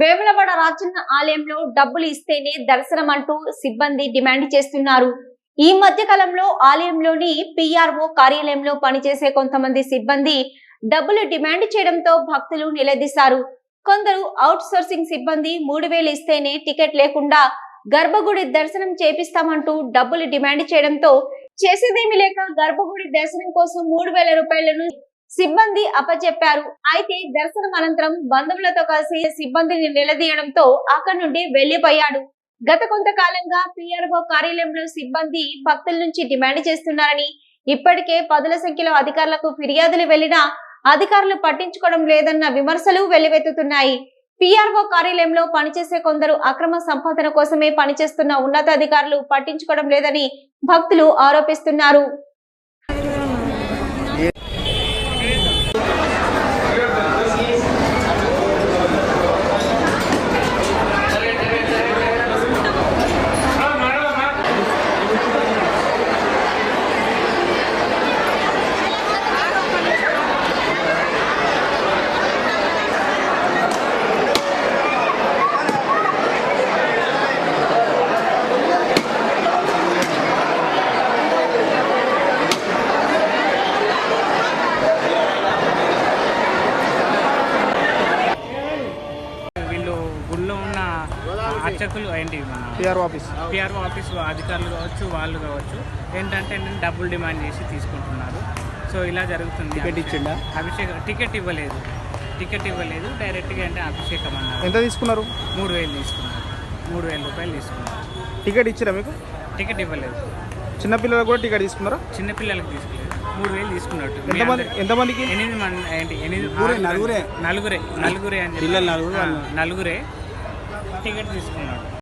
వేములవాడ రాజన్న ఆలయంలో డబ్బులు ఇస్తేనే దర్శనం అంటూ సిబ్బంది డిమాండ్ చేస్తున్నారు. ఈ మధ్య కాలంలో ఆలయంలోని పిఆర్ఓ కార్యాలయంలో పనిచేసే కొంతమంది సిబ్బంది డబ్బులు డిమాండ్ చేయడంతో భక్తులు నిలదీశారు. కొందరు అవుట్ సోర్సింగ్ సిబ్బంది మూడు వేలు ఇస్తేనే టికెట్ లేకుండా గర్భగుడి దర్శనం చేపిస్తామంటూ డబ్బులు డిమాండ్ చేయడంతో చేసేదేమీ లేక గర్భగుడి దర్శనం కోసం మూడు వేల రూపాయలను సిబ్బంది అప్పచెప్పారు. అయితే దర్శనం అనంతరం బంధువులతో కలిసి సిబ్బందిని నిలదీయడంతో అక్కడి నుండి వెళ్ళిపోయాడు గత కొంతకాలంగా పిఆర్ఓ కార్యాలయంలో సిబ్బంది భక్తుల నుంచి డిమాండ్ చేస్తున్నారని ఇప్పటికే పదుల సంఖ్యలో అధికారులకు ఫిర్యాదులు వెళ్ళినా అధికారులు పట్టించుకోవడం లేదన్న విమర్శలు వెల్లువెత్తుతున్నాయి. పిఆర్ఓ కార్యాలయంలో పనిచేసే కొందరు అక్రమ సంపాదన కోసమే పనిచేస్తున్న ఉన్నతాధికారులు పట్టించుకోవడం లేదని భక్తులు ఆరోపిస్తున్నారు. అర్చకులు ఏంటి? మన పిఆర్ ఆఫీస్ పిఆర్ఓ ఆఫీస్ అధికారులు కావచ్చు వాళ్ళు కావచ్చు. ఏంటంటే నేను డబ్బులు డిమాండ్ చేసి తీసుకుంటున్నారు. సో ఇలా జరుగుతుంది. టికెట్ ఇచ్చిండా? అభిషేకం టికెట్ ఇవ్వలేదు. టికెట్ ఇవ్వలేదు. డైరెక్ట్గా అంటే అభిషేకం అన్నారు ఎంత తీసుకున్నారు? మూడు వేలు తీసుకున్నారు. మూడు వేల రూపాయలు తీసుకున్నారు. టికెట్ ఇచ్చిరా మీకు? టికెట్ ఇవ్వలేదు. చిన్నపిల్లలకు కూడా టికెట్ తీసుకున్నారా? చిన్నపిల్లలకి తీసుకోలేదు. మూడు వేలు తీసుకున్నట్టు. ఎంతమందికి? ఎనిమిది మంది ఏంటి? ఎనిమిది నలుగురే. నలుగురే. నలుగురే. అని. నలుగురే. టికెట్ తీసుకున్నాడు.